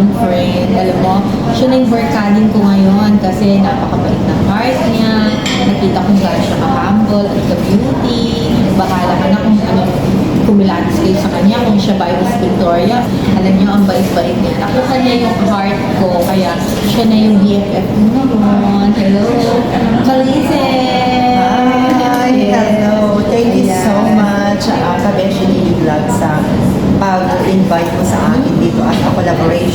kong friend. Alam mo, siya na yung barkadin ko ngayon kasi napakabait ng heart niya. Nakita kong gano'n siya ka-humble at ka-beauty. Bahala ka na kung ano, kumilatis kayo sa kanya kung siya ba Miss Victoria. Alam niyo, ang bait-bait niya. Nakuha niya yung heart ko, kaya siya na yung BFF ko ngayon. Hello! Kalise! Hi, hello. Thank you so much, uh, Kabeshi Lily Vlog sa pag-invite mo sa akin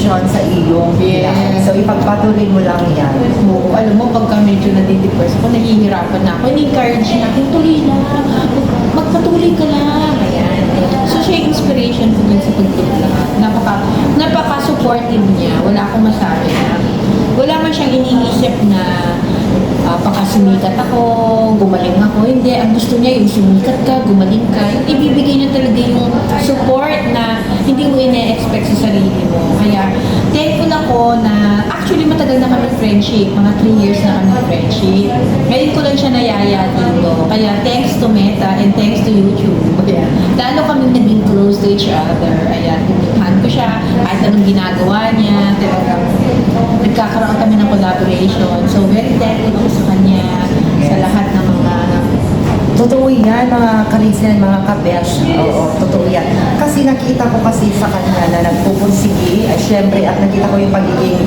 collaboration sa iyong Yes. So, ipagpatuloy mo lang yan. Oo, alam mo, pagka medyo nadidepress ako, nahihirapan na ako. Ini-encourage niya ako, tuloy. Mag- Magpatuloy ka lang. Ayan. So, siya yung inspiration ko dun sa pagtutulak. Napaka, napaka-supportive niya. Wala akong masabi na. Wala man siyang iniisip na ah, baka sumikat ako, gumaling ako. Hindi, ang gusto niya yung sumikat ka, gumaling ka. Yung ibibigay niya talaga yung support na hindi mo ine-expect sa sarili mo. Kaya, thankful ako na actually matagal na kami friendship. Mga 3 years na kami friendship. Ngayon ko lang siya nayaya dito. Kaya thanks to Meta and thanks to YouTube. Ayan. Lalo kami naging close to each other. Ayan, pinutuhan ko siya. Kahit anong ginagawa niya. Talagang nagkakaroon kami ng collaboration. So very thankful ako sa kanya. Sa lahat ng mga Totoo yan, mga karisin, mga kabesh. Oo, totoo yan. Kasi nakita ko kasi sa kanya na nagpupursige, ay syempre, at nakita ko yung pagiging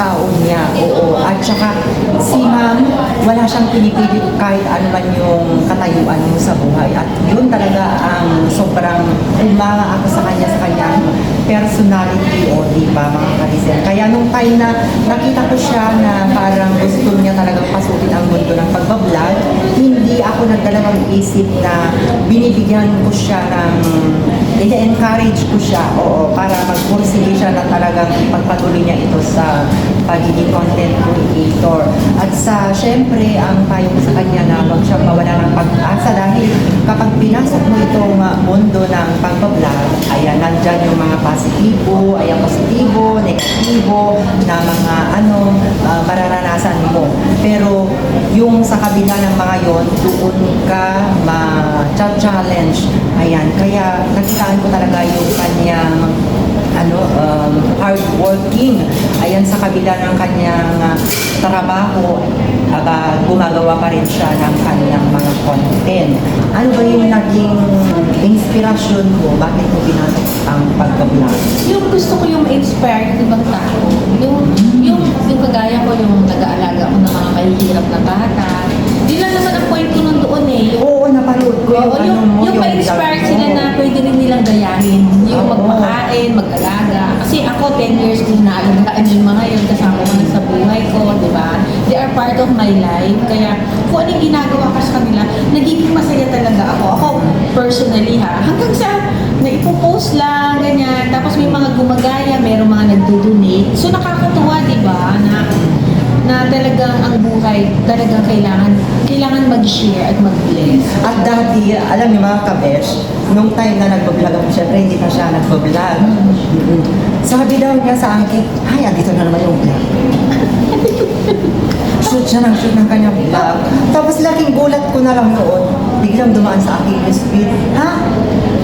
makatao niya. Oo, at saka si ma'am, wala siyang pinipilit kahit ano man yung katayuan mo sa buhay. At yun talaga ang sobrang umanga ako sa kanya, sa kanya personality o di ba mga karisin. Kaya nung time na nakita ko siya na parang gusto niya talagang pasukin ang mundo ng pagbablog, hindi ako nagdalawang isip na binibigyan ko siya ng i-encourage ko siya oo, para magpursige siya na talagang ipagpatuloy niya ito sa pagiging content creator. At sa, syempre, ang payo sa kanya na huwag siyang mawala ng pag-asa dahil kapag pinasok mo itong mundo ng pagbablog, ayan, nandyan yung mga positibo, ayan, positibo, negatibo, na mga ano, uh, mararanasan mo. Pero yung sa kabila ng mga yon, doon ka ma-challenge. Ayan, kaya nakitaan ko talaga yung kanyang ano, um, hardworking. Ayan, sa kabila ng kanyang uh, trabaho, aba, gumagawa pa rin siya ng kanyang mga content. Ano ba yung naging inspirasyon mo? Bakit mo binasok ang pagbablog? yung gusto ko yung ma-inspire ng ibang tao. Yung, yung, yung kagaya ko, yung nag-aalaga ko ng mga mahihirap na bata. Di lang naman ang point ko nun doon eh. Yung, Oo, napanood ko yung, Oo, ano yung, mo, yung ma-inspire vlog mo. sila na pwede rin nilang gayahin. Yung Oo. magpakain, mag-alaga. Kasi ako, 10 years ko inaalagaan yung mga yun. Kasama ko na sa buhay ko, di ba? Part of my life. Kaya kung anong ginagawa ko sa kanila, nagiging masaya talaga ako. Ako, personally ha, hanggang sa naipopost lang, ganyan. Tapos may mga gumagaya, merong mga nagdo-donate. So nakakatuwa, di ba? Na na talagang ang buhay talagang kailangan kailangan mag-share at mag-bless. At dati, alam niyo mga kabesh, nung time na nagbablog ako, syempre hindi pa siya nagbablog. Mm-mm. Sabi daw niya sa akin, ay, andito na naman yung vlog. shoot siya ng shoot ng kanyang vlog. Tapos laking gulat ko na lang noon, biglang dumaan sa aking feed. Ha?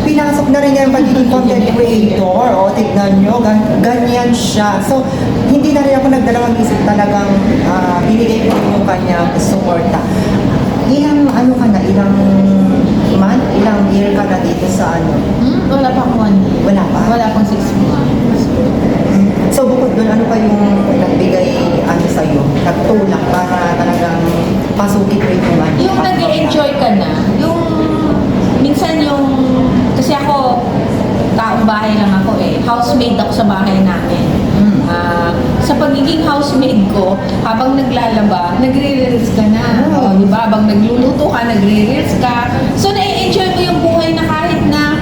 Pinasok na rin niya yung pagiging content creator. O, tignan nyo, gan- ganyan siya. So, hindi na rin ako nagdalawang isip talagang ah, binigay ko yung kanyang suporta. Ilang ano ka na, ilang month, ilang year ka na dito sa ano? Hmm? Wala pa akong one year. Wala pa? Wala pang six months. Doon, ano pa yung nagbigay ano sa'yo, nagtulak para talagang pasukin mo itong ano? Yung nag enjoy ka na, yung minsan yung, kasi ako, taong bahay lang ako eh. Housemaid ako sa bahay namin. Mm. Ah, sa pagiging housemaid ko, habang naglalaba, nagre-reels ka na. Oh. Oh, di ba? Habang nagluluto ka, nagre-reels ka. So, na-enjoy mo yung buhay na kahit na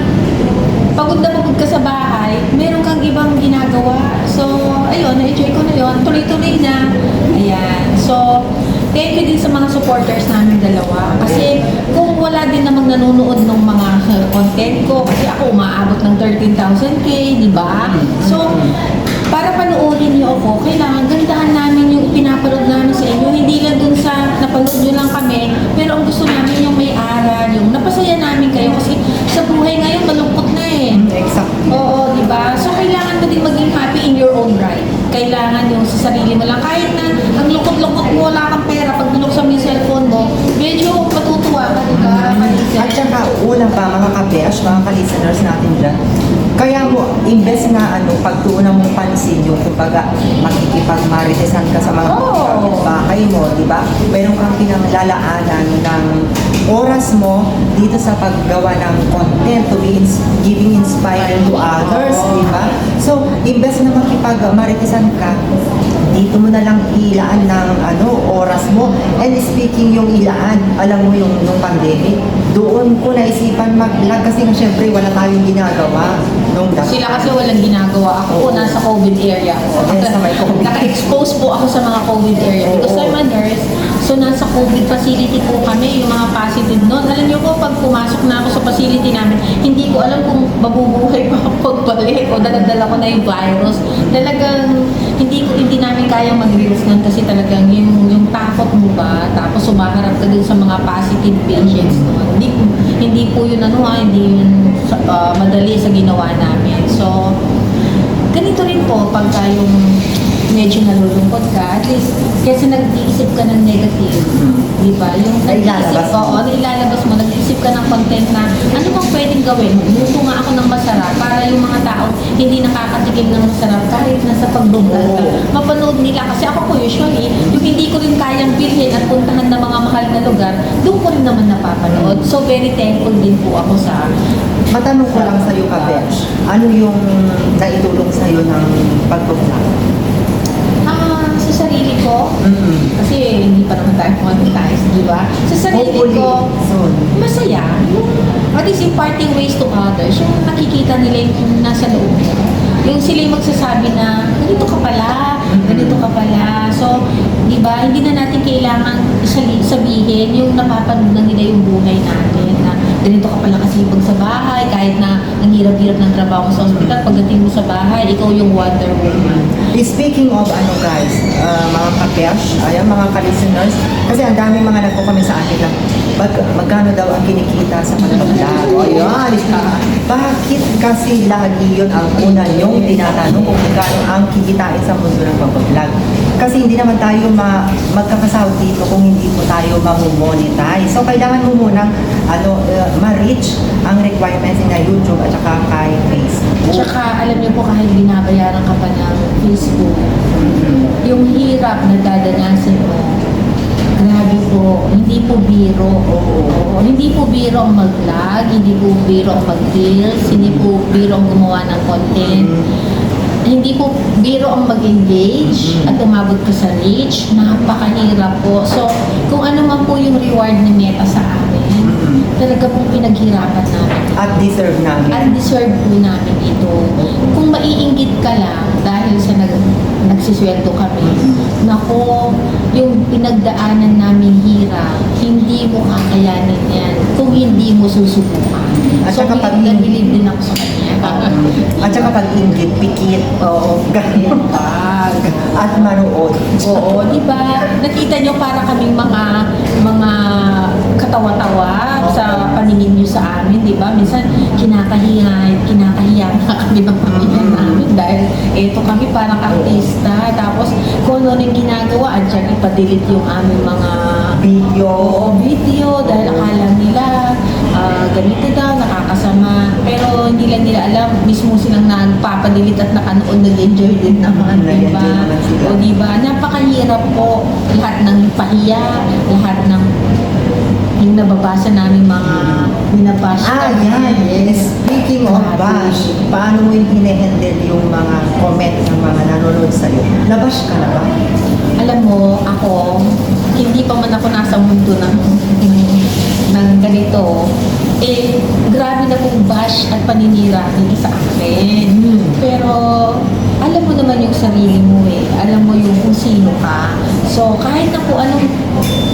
pagod na pagod ka sa bahay, meron kang ibang ginagawa. So, ayun, yun. Tuloy-tuloy na. Ayan. So, thank you din sa mga supporters namin dalawa. Kasi kung wala din namang nanonood ng mga content ko, kasi ako umaabot ng 13,000k, di ba? So, para panoorin niyo ako, kailangan gandahan namin yung pinapanood namin sa inyo. Hindi lang dun sa napanood nyo lang kami, pero ang gusto namin yung may aral, yung napasaya namin kayo. Kasi sa buhay ngayon, malungkot na eh. Exactly. Oo, di ba? So, kailangan mo din maging happy in your own sa sarili mo lang. Kahit na ang lukot-lukot mo, wala kang pera, pag binuksan mo yung cellphone mo, medyo matutuwa ka, di ba? At saka, una pa, mga kapesh, mga ka-listeners natin dyan, kaya mo, imbes na ano, pagtuunan mong pansin yung kumbaga makikipagmaritesan ka sa mga Oo. bahay mo, di ba? Meron kang pinanglalaanan ng oras mo dito sa paggawa ng content to be ins- giving inspiring to others, di ba? So, imbes na makipagmaritesan ka, dito mo na lang ilaan ng ano, oras mo. And speaking yung ilaan, alam mo yung nung pandemic, doon ko naisipan mag-vlog kasi nga syempre wala tayong ginagawa nung that Sila kasi walang ginagawa. Ako po nasa COVID area ako. Yes, sa may COVID. Naka-expose po ako sa mga COVID area. Because Oo. I'm a nurse, so nasa COVID facility po kami, yung mga positive noon. Alam niyo po, pag pumasok na ako sa facility namin, hindi ko alam kung mabubuhay pa ako pagbalik o daladala ko na yung virus. Talagang hindi ko hindi namin kayang mag-reels nun kasi talagang yung, yung takot mo ba, tapos sumaharap ka din sa mga positive patients noon. Hindi, hindi po yun ano ha, hindi yun ah, madali sa ginawa namin. So, ganito rin po pagka yung medyo nalulungkot ka, at least kasi nag-iisip ka ng negative, di ba? Yung nag-iisip, mo. oo, nailalabas mo, nag-iisip ka ng content na ano bang pwedeng gawin? Luto nga ako ng masarap para yung mga tao hindi nakakatikim ng masarap kahit nasa pagbubuka. Oo. Mapanood nila kasi ako po usually, yung hindi ko rin kayang bilhin at puntahan ng mga mahal na lugar, doon ko rin naman napapanood. So very thankful din po ako sa Matanong ko lang sa'yo, Kabesh, ano yung naitulong sa'yo ng pag-vlog? Ah sa sarili ko, Mm-mm. kasi hindi pa naman tayo monetize, di ba? Sa sarili Hopefully, ko, soon. masaya. Yung, at least imparting ways to others, yung nakikita nila yung nasa loob mo. Yung sila yung magsasabi na, ganito ka pala, ganito ka pala. So, di ba, hindi na natin kailangan isali- sabihin yung napapanood na nila yung buhay natin na ganito ka pala kasipag sa bahay, kahit na ang hirap-hirap ng trabaho sa ospital, pagdating mo sa bahay, ikaw yung Wonder Woman. Speaking of ano guys, uh, mga kapesh, ayan mga ka-listeners, kasi ang daming mga nagko-comment sa akin na mag, magkano daw ang kinikita sa pag-vlog. O yan, bakit kasi lagi yun ang una yung tinatanong kung magkano ang kikitain sa mundo ng pag-vlog? Kasi hindi naman tayo ma magkakasahod dito kung hindi po tayo mamumonetize. So kailangan mo muna ano, uh, ma-reach ang requirements na YouTube at saka kay Facebook. Tsaka, alam niyo po, kahit binabayaran ka pa ng Facebook, yung hirap na dadanasin mo, grabe po, hindi po biro. Oo. Hindi po biro ang mag-vlog, hindi po biro ang mag-reels, hindi po biro ang gumawa ng content. Hindi po biro ang mag-engage at umabot ka sa reach. Napakahirap po. So, kung ano man po yung reward ni Meta sa amin, talaga pong pinaghirapan namin At deserve namin. undeserved po namin ito. Kung maiinggit ka lang dahil sa nag, nagsisweldo kami, nako, yung pinagdaanan namin hirap, hindi mo kakayanin yan kung hindi mo susubukan. At so, saka pag- nabilib din ako sa kanya. At saka pag-ingit, pikit, Oo, ganun. At manood. Oo, di ba? Nakita nyo para kaming mga mga katawa-tawa sa paningin nyo sa amin, di ba? Minsan kinakahiya, kinakahiya na kami ng pamilya namin dahil eto kami parang artista. Tapos kung ano yung ginagawa, at siyang ipadelete yung aming mga Video. Oo, video dahil akala nila ah, ganito daw. Lang nila alam, mismo silang nagpapadilit at nakanood, nag-enjoy din naman, di ba? Nag-enjoy naman sila. O di ba? Napakahirap po lahat ng pahiya, lahat ng yung nababasa namin mga binabash Ah, yan. Speaking of bash, paano mo yung hine-handle yung mga comment ng mga nanonood sa'yo? Nabash ka na ba? Alam mo, ako, hindi pa man ako nasa mundo ng, ng ganito, eh, grabe na pong bash at paninira dito sa akin. Hmm. Pero, alam mo naman yung sarili mo eh. Alam mo yung kung sino ka. So, kahit na kung anong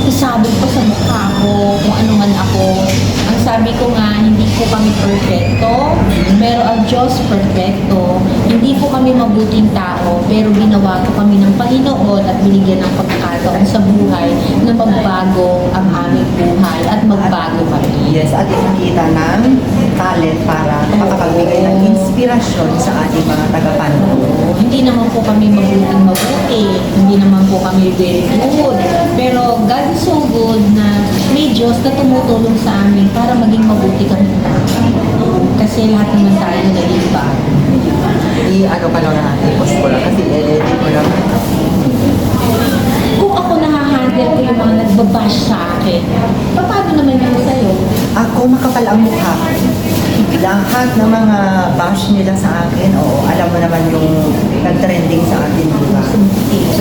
isabog pa sa mukha ko, kung ano man ako, ang sabi ko nga, hindi ko kami perfecto, pero ang Diyos perfecto. hindi po kami mabuting tao, pero ginawa po kami ng Panginoon at binigyan ng pagkakataon sa buhay na magbago ang aming buhay at magbago kami. Yes, at ipakita ng talent para makapagbigay ng inspirasyon sa ating mga tagapanood. Hindi naman po kami mabuting mabuti, hindi naman po kami very good, pero God is so good na may Diyos na tumutulong sa amin para maging mabuti kami Kasi lahat naman tayo naging bago. I-ano ka lang na, i-post ko lang kasi i-edit ko lang. Kung ako nahahandle ko yung mga nagbabash sa akin, paano naman yun sa'yo? Ako makapal ang mukha. Lahat ng mga bash nila sa akin, oo, alam mo naman yung nag-trending sa atin, di ba?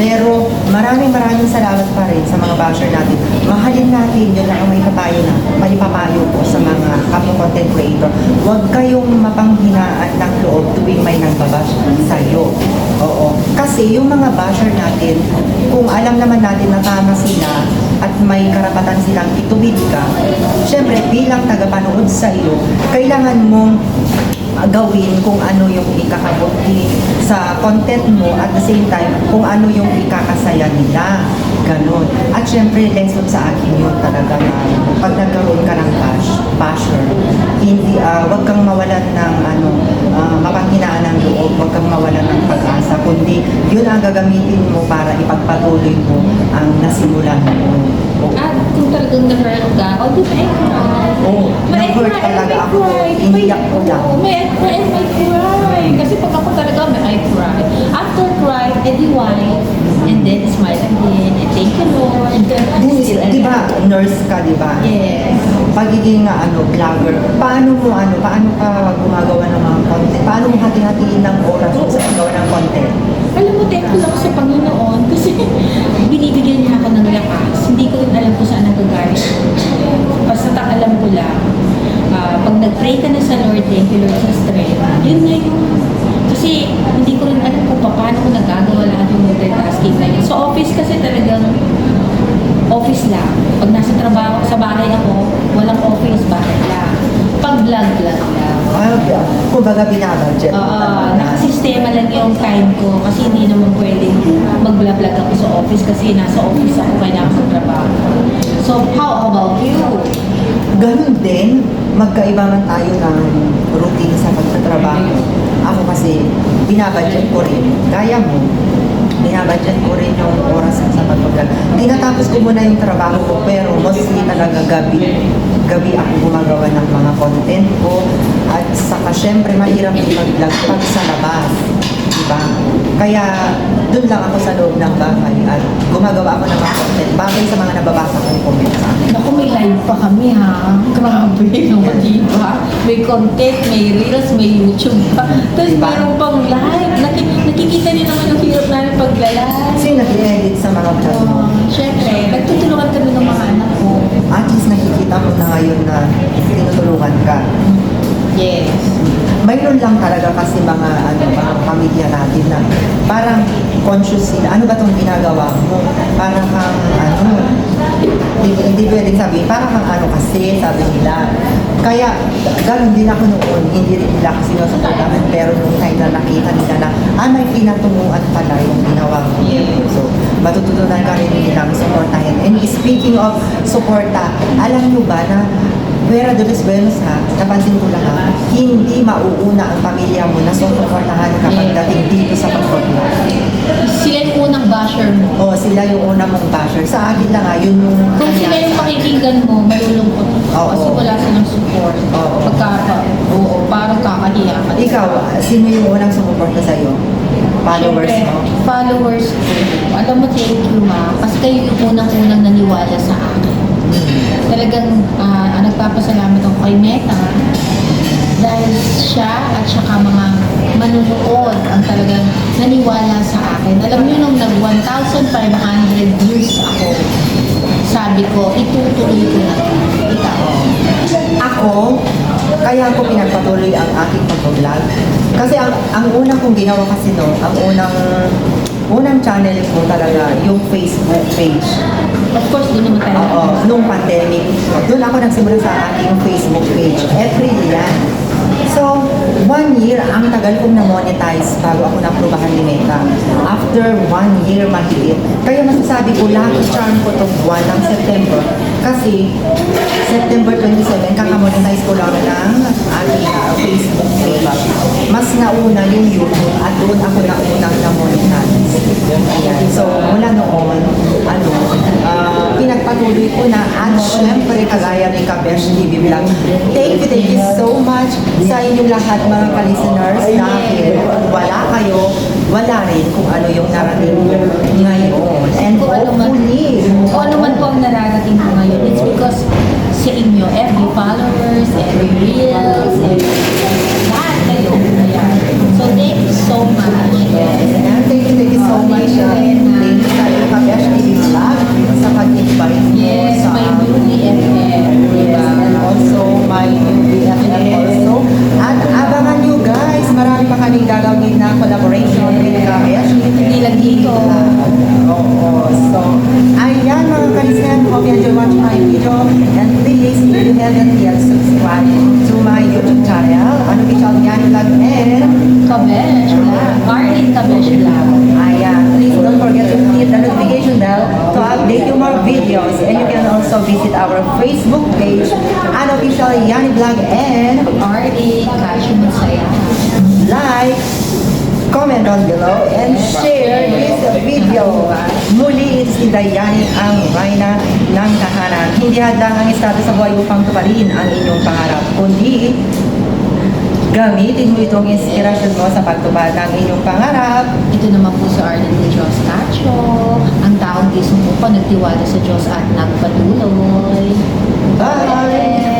Pero maraming maraming salamat pa rin sa mga basher natin. Mahalin natin, yun lang ang may papayo na, may papayo po sa mga kapwa content creator. Huwag kayong mapanghinaan ng loob tuwing may nagbabash sa iyo. Oo. Kasi yung mga basher natin, kung alam naman natin na tama sila at may karapatan silang ituwid ka, syempre bilang tagapanood sa iyo, kailangan mong gawin kung ano yung ikakabuti sa content mo at the same time kung ano yung ikakasaya nila. Ganon. At syempre, lesson sa akin yun talaga na pag nagkaroon ka ng bash, basher, hindi, ah, wag kang mawalan ng ano, ah, mapanghinaan ng loob, wag kang mawalan ng pag-asa, kundi yun ang gagamitin mo para ipagpatuloy mo ang nasimulan mo. Oo. At kung talagang na-hurt ka, o di ba. Oo, May I na-hurt talaga ako. Iniyak ko lang. Oo, May I cry, and I cry. Kasi pag ako talaga, may I cry. After cry, edi why? And then smile again, and thank you Lord. Di, Still di ba, alive. Nurse ka, di ba? Yes. Pagiging nga, ano, vlogger, paano mo, ano, paano ka gumagawa ng mga content? Paano mo hati-hatiin ng oras mo sa paggawa ng content? Alam mo, thank you lang sa Panginoon kasi binibigyan niya ako ng lakas. Hindi ko rin alam kung saan nagagalit. Basta alam ko lang, ah, pag nag-pray ka na sa Lord, thank you Lord sa strength, yun na yung kasi hindi ko rin alam kung paano ko nagagawa lahat yung multitasking na yun. Sa office kasi talagang office lang. Pag nasa trabaho, sa bahay ako, walang office, bahay lang. Pag vlog-vlog lang. Ah, kumbaga binabudget Oo, talaga. nakasistema lang yung time ko kasi hindi naman pwedeng mag-vlog ako sa office kasi nasa office ako kailangan sa trabaho. So, how about you? Ganun din, magkaiba man tayo ng routine sa pagtatrabaho. Ako kasi, binabudget ko rin. Gaya mo, binabudget ko rin yung oras sa pagpaglag. Tinatapos ko muna yung trabaho ko, pero mostly talaga gabi. Gabi ako gumagawa ng mga content ko. At saka syempre, mahirap yung mag-vlog pag sa labas. Diba? Kaya, dun lang ako sa loob ng bahay at gumagawa ako ng mga content bagay sa mga nababasa kong comment sa akin. Naku, may live pa kami ha. Grabe, no, diba? May content, may reels, may YouTube pa. Tapos Diba? meron pang live. Naki- nakikita niyo naman yung hirap namin pagla-live. Sino nag-edit sa mga vlog mo? Uh, Siyempre, nagtutulungan kami ng mga anak ko. At least nakikita mo na ngayon na tinutulungan ka. Yes. Mayroon lang talaga kasi mga ano mga pamilya natin na parang conscious sila. Ano ba tong ginagawa mo? Parang kang ano, hindi, hindi pwedeng sabihin, parang kang ano kasi, sabi nila. Kaya, ganun din ako noon, hindi rin nila kasi sinusuportahan, pero nung time na nakita nila na, ah, may pinatunguhan pala yung ginawa mo. So, matututunan ka rin nilang supportahin. And speaking of suporta, alam nyo ba na Vera de los Buenos ha, napansin ko lang ha, hindi mauuna ang pamilya mo na susuportahan kapag dating dito sa pag-vlog. Sila yung unang basher mo. O sila yung una mong basher. Sa akin lang ha, yun yung... Kung sila yung pakikinggan mo, malulungkot. Oo. Kasi wala silang support. Oo. Pagka, oo, parang kakahiya ka. Ikaw, sino yung unang sumuporta sa'yo? Followers Siyempre, mo? Followers ko. Alam mo, thank you ha. Kasi kayo yung unang-unang naniwala sa akin. Talagang ah, nagpapasalamat ako kay Meta dahil siya at saka mga manunood ang talagang naniwala sa akin. Alam niyo nung nag 1,500 views ako, sabi ko, itutuloy ko na. Ikaw. Ako, kaya ako pinagpatuloy ang aking pag-vlog. Kasi ang, ang unang kong ginawa kasi no, ang unang unang channel ko talaga yung Facebook page. Of course, doon naman tayo. Nung pandemic. Doon ako nagsimula sa aking Facebook page. April yan. So, one year, ang tagal kong na-monetize bago ako na-aprobahan ni Meta. After one year mahigit. Kaya masasabi ko, lucky charm ko itong buwan ng September. Kasi, September 27, kakamonetize ko lang ng ating uh, Facebook page. Mas nauna yung YouTube at doon ako naunang na-monetize. Ayan. So, mula noon, ano, ah, pinagpatuloy ko na at syempre kagaya ni Kabesh TV Vlog. Thank you, thank you so much sa inyong lahat mga ka-listeners dahil wala kayo, wala rin kung ano yung narating ngayon. And Kung ano man- Kung ano man po ang nararating ko ngayon, it's because sa inyo, every followers, every reels, every lahat kayo. Ayan. So, thank you so much. Yes, and thank you, thank you so much. uh, Thank you sa iyo, Kabesh TV Vlog sa pag-invite mo Yes, sa my new BFF. Diba? and also my new BFF also. At abangan nyo guys, marami pa kaming gagawin na collaboration with Kabesh. Hindi lang dito. Oo. So, ayan mga kalisyan, hope you enjoy watching my video. And please, if you haven't yet subscribed to my YouTube channel, unofficial Yan Vlog and Kabesh lang. Marlin Kabesh lang. Ayan, please don't forget to hit the notification bell to update you more videos. And you can also visit our Facebook page, unofficial Yan Vlog and Marlin, Cashew Masaya. like, comment down below, and share this video. Muli, it's si Dayani ang Reyna ng tahanan. Hindi hadlang ang estado sa buhay upang tuparin ang inyong pangarap, kundi gamitin mo itong inspirasyon mo sa pagtupad ng inyong pangarap. Ito naman po sa Arden de Diyos Cacho. Ang taong di sumuko, nagtiwala sa Diyos at nagpatuloy. Bye! Kabesh!